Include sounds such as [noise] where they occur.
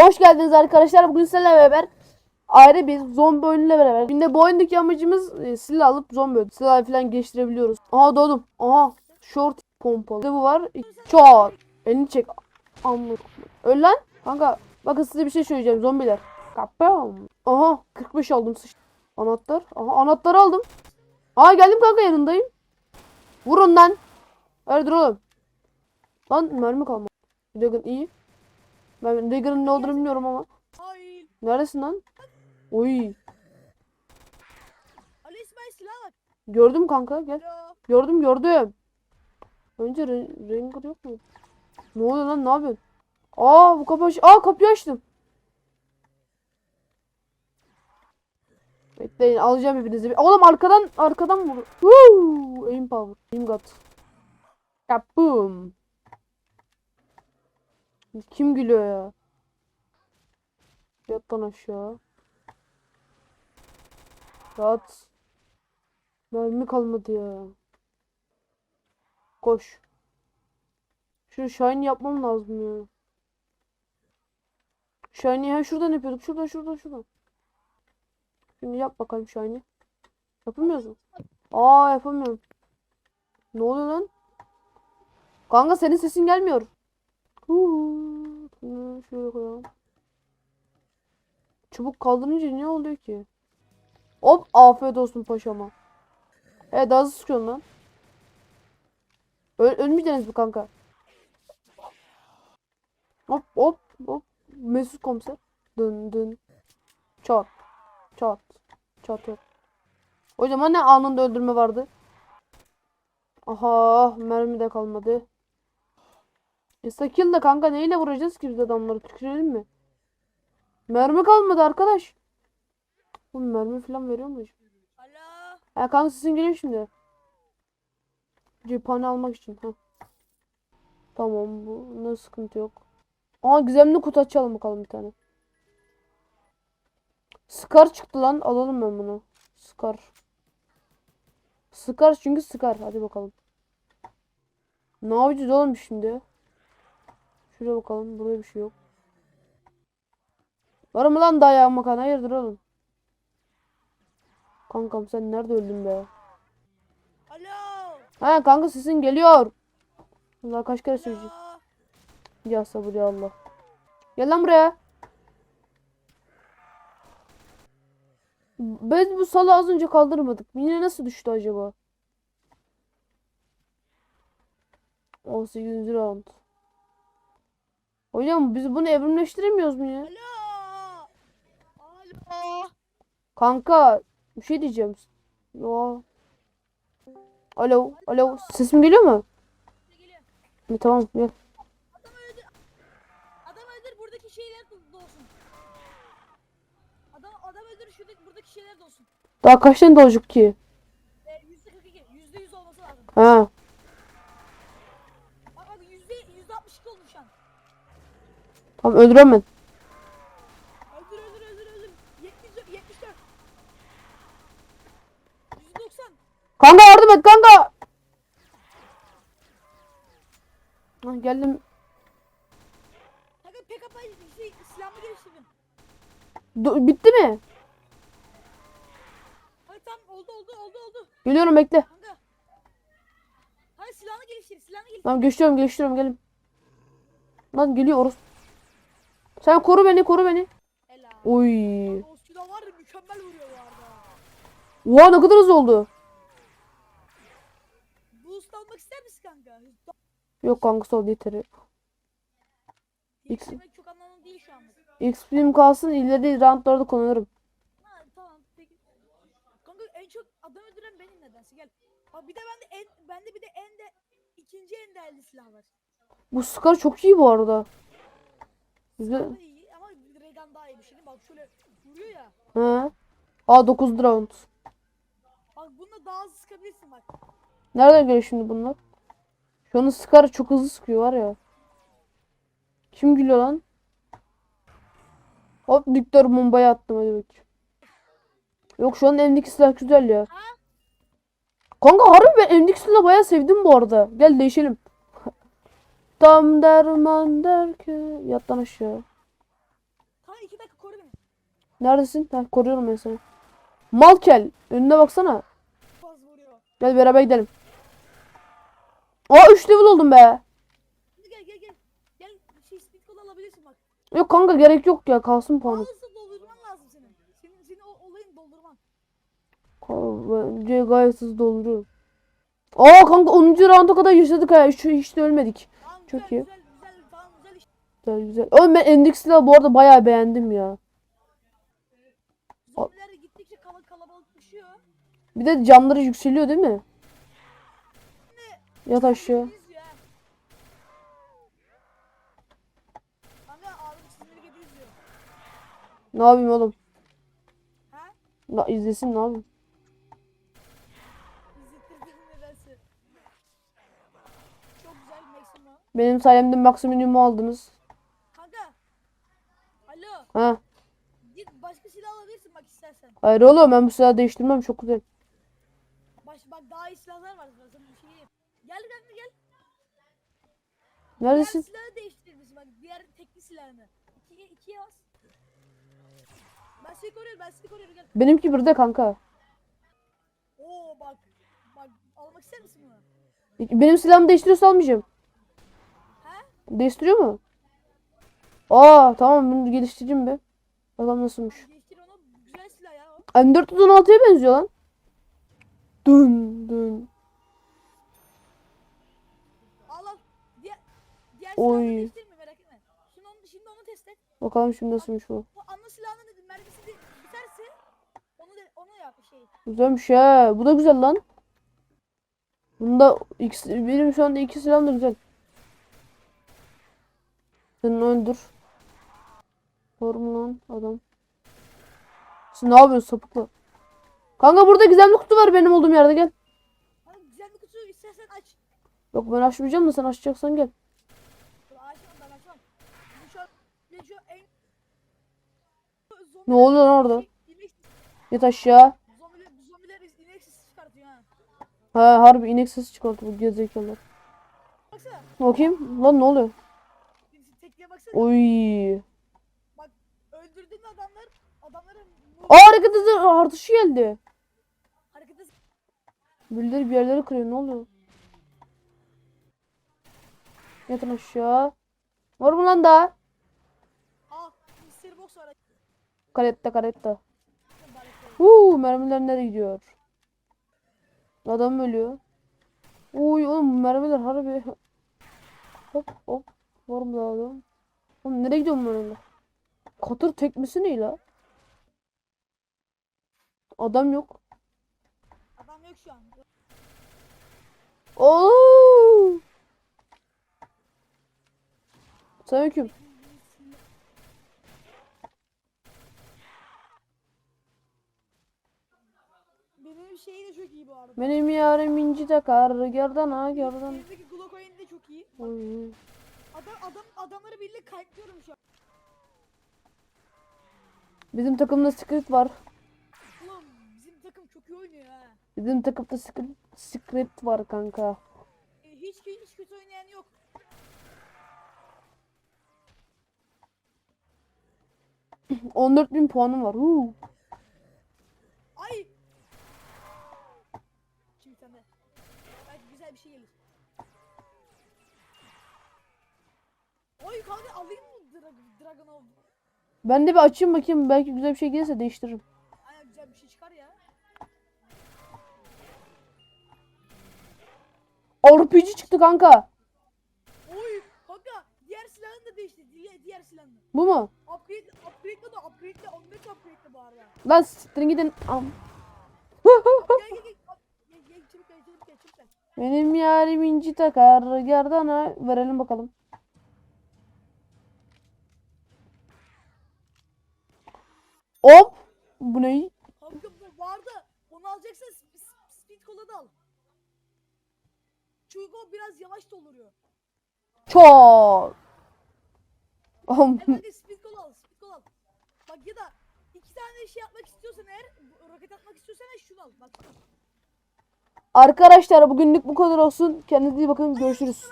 Hoş geldiniz arkadaşlar. Bugün sizlerle beraber ayrı bir zombi oyunuyla beraber. Şimdi bu oyundaki amacımız e, silah alıp zombi öldü. Silah falan geliştirebiliyoruz. Aha doğdum. Aha short pompalı. Bir de bu var. Çat. Elini çek. Anladım. Öl lan. Kanka bakın size bir şey söyleyeceğim zombiler. Kapam. Aha 45 aldım. Anahtar. Aha anahtarı aldım. Aha geldim kanka yanındayım. Vurun lan. Öldür oğlum. Lan mermi kalmadı. Dragon iyi. Ben Dragon'ın ne olduğunu bilmiyorum ama. Hayır. Neredesin lan? Oy. Ali İsmail silah var. Gördüm kanka gel. Alo. Gördüm gördüm. Önce Re- Rengar yok mu? Ne oluyor lan ne yapıyorsun? Aa bu kapı aç. Aa kapıyı açtım. Bekleyin alacağım hepinizi. Oğlum arkadan arkadan vur. Woo! Aim power. Aim god. Kapım. Kim gülüyor ya? Yat lan aşağı. Yat. Mermi kalmadı ya. Koş. Şu shiny yapmam lazım ya. Shiny'yi ha şuradan yapıyorduk. Şuradan şuradan şuradan. Şimdi yap bakalım shiny. Yapamıyoruz mu? Aa yapamıyorum. Ne oluyor lan? Kanka senin sesin gelmiyor. Huu. Şunu koyalım. Çubuk kaldırınca ne oluyor ki? Hop afiyet olsun paşama. Evet daha hızlı sıkıyorsun lan. Öl ölmeyeceksiniz mi kanka? Hop hop hop. Mesut komiser. Dın dın. Çat. Çat. Çat çat. Hocam hani anında öldürme vardı? Aha mermi de kalmadı. Insta kill de kanka neyle vuracağız ki biz adamları tükürelim mi? Mermi kalmadı arkadaş. Bu mermi falan veriyor mu? Alo. Ha kanka sesin geliyor şimdi. Cephane almak için. Ha. Tamam bu ne sıkıntı yok. Aa gizemli kutu açalım bakalım bir tane. Scar çıktı lan. Alalım ben bunu. Scar. Scar çünkü Scar. Hadi bakalım. Ne yapacağız oğlum şimdi? Şuraya bakalım. Burada bir şey yok. Var mı lan daha yağma kan? Hayırdır oğlum? Kankam sen nerede öldün be? Alo. Ha kanka sesin geliyor. Allah kaç kere söyleyeceğim. Ya sabır ya Allah. Gel lan buraya. Biz bu salı az önce kaldırmadık. Yine nasıl düştü acaba? 18. round. Hocam biz bunu evrimleştiremiyoruz mu ya? Alo. Alo. Kanka bir şey diyeceğim. Ya. Alo, alo. Sesim geliyor mu? Geliyor. Ne, tamam gel. Adam öldür. Adam öldür buradaki şeyler de olsun. Adam adam öldür şuradaki buradaki şeyler de olsun. Daha kaç tane dolacak ki? Ee, yüzde 42. Yüzde yüz olması lazım. Ha. Bak bak yüzde yüzde 62 olmuş şu an. Tamam öldüremem ben. Öldür öldür öldür öldür. 70 74. 190. Kanka yardım et kanka. Ha, geldim. Kanka PKK şey, silahımı geliştirdim. Do- bitti mi? Hadi tamam oldu oldu oldu oldu. Geliyorum bekle. Kanka. Hadi silahını geliştir silahını geliştir. Tamam geçiyorum geçiyorum gelin. Lan geliyor orası. Sen koru beni koru beni. Helal. Oy. O silah var ya mükemmel vuruyor bu arada. Oha ne kadar hızlı oldu. Boost almak ister misin kanka? Yok kanka sol yeter. X- Yükselmek çok anlamlı değil şu anlık. XP'm kalsın ileri roundlarda kullanırım. Ha tamam peki. Kanka en çok adam öldüren benim nedense gel. Bak bir de bende en bende bir de en de ikinci en değerli silah var. Bu Scar çok iyi bu arada. Güzel. İyi ama Regan daha iyi bir şey. Bak şöyle vuruyor ya. He. Aa 9 round. Bak bununla daha hızlı sıkabilirsin bak. Nereden geliyor şimdi bunlar? Şu an Scar çok hızlı sıkıyor var ya. Kim gülüyor lan? Hop nükleer bombayı attım hadi bakayım. Yok şu an elimdeki silah güzel ya. Kanka harbi ben elimdeki silahı bayağı sevdim bu arada. Gel değişelim. Tam derman derken yat lan aşağı. Neredesin? Ha, koruyorum ben seni. Malkel. Önüne baksana. Faz vuruyor. Gel beraber gidelim. Aa 3 level oldum be. Gel gel gel. Gel şey speed cola alabilirsin bak. Yok kanka gerek yok ya kalsın puanı. Hızlı doldurman lazım senin. Senin, senin o olayın doldurman. Bence gayet hızlı dolduruyorum. Aa kanka 10. rounda kadar yaşadık ha. Hiç, hiç de ölmedik. Çok iyi. Güzel güzel. Oğlum ben endek silahı bu arada bayağı beğendim ya. Zombiler gittikçe kala kalabalıklaşıyor. Bir de canları yükseliyor değil mi? Yat aşağı. Ne yapayım oğlum? Ha? La izlesin ne yapayım? İzlettirdim nedense. Çok güzel bir Maxima. Benim sayemde maksimumu aldınız. Kanka. Alo. Ha. Git başka silah alabilirsin bak istersen. Hayır oğlum ben bu silahı değiştirmem çok güzel. Baş, bak daha iyi silahlar var. Sana bir şey diyeyim. Gel kanka gel. Neredesin? Diğer silahı değiştirir misin bak. Diğer tekli silahını. İkiye, ikiye bas. Ben seni koruyorum ben seni koruyorum gel. Benimki bir de kanka. Oo bak. Bak almak ister misin bunu? Benim silahımı değiştiriyorsa almayacağım. Değiştiriyor mu? Aa tamam bunu geliştireceğim be. Bakalım nasılmış. Değiştir onu. Güzel silah ya o. M416'ya benziyor lan. Dün dün. Oy. silahını değiştirme merak etme. Şimdi onu, şimdi onu test et. Bakalım şimdi nasılmış bu. Bu ana silahının mermisi de biterse onu da onu yap şey. Güzelmiş ha. Bu da güzel lan. Bunda ikisi, benim şu anda iki silahım da güzel. Sen öldür. Doğru mu lan adam? Sen ne yapıyorsun sapıkla? Kanka burada gizemli kutu var benim olduğum yerde gel. Güzel bir kutu istersen aç. Yok ben açmayacağım da sen açacaksan gel. Açmam ben açmam. Bu şu an bir şu en Ne oluyor lan orada? İnek, Yat aşağı. zombiler, zombiler inek sesi çıkartıyor ha. Ha harbi inek sesi çıkarttı bu gerizekalılar. Bakayım. Lan ne oluyor? Baksana. Oy. Bak öldürdüğün adamlar adamların Aa hareket hızı artışı geldi. harekete Birileri bir yerleri kırıyor ne oluyor? Yatın aşağı. Var mı lan daha? Aa Mr. Box var. Karetta karetta. Huu mermiler nereye gidiyor? Adam ölüyor. Uy oğlum mermiler harbi. Hop hop. Var mı daha adam? Oğlum nereye gidiyor bu mermiler? Katır tekmesi ne la? Adam yok. Adam yok şu an. Oo! Selamünaleyküm. Benim şeyi de çok iyi bu arada. Benim yarım inci takar gerdana gerdan. Elindeki Glock oyunu da çok iyi. Oy. Adam adam adamları birlikte kayıtlıyorum şu an. Bizim takımda script var. Oğlum bizim takım çok iyi oynuyor ha. Bizim takımda script, script var kanka. E, hiç hiç kötü oynayan yok. [clears throat] bin 14000 puanım var. Huu. Ben de bir açayım bakayım belki güzel bir şey gelirse değiştiririm. Aynen güzel bir şey çıkar ya. RPG çıktı kanka. Oy kanka diğer silahını da değişti. Diğer, diğer silahını. Bu mu? Upgrade, upgrade'le de upgrade'le 15 upgrade'le bu arada. Lan siktirin gidin. Am. Benim yarim inci takar gerdana. Verelim bakalım. Hop. Bu ne? Kanka bu vardı. Onu alacaksan sp- sp- speed cola da al. Çünkü o biraz yavaş dolduruyor. Çok. Kanka speed cola al, speed cola al. Bak ya da iki tane şey yapmak istiyorsan eğer, roket atmak istiyorsan şunu al. Bak. Arkadaşlar bugünlük bu kadar olsun. Kendinize iyi bakın. Görüşürüz.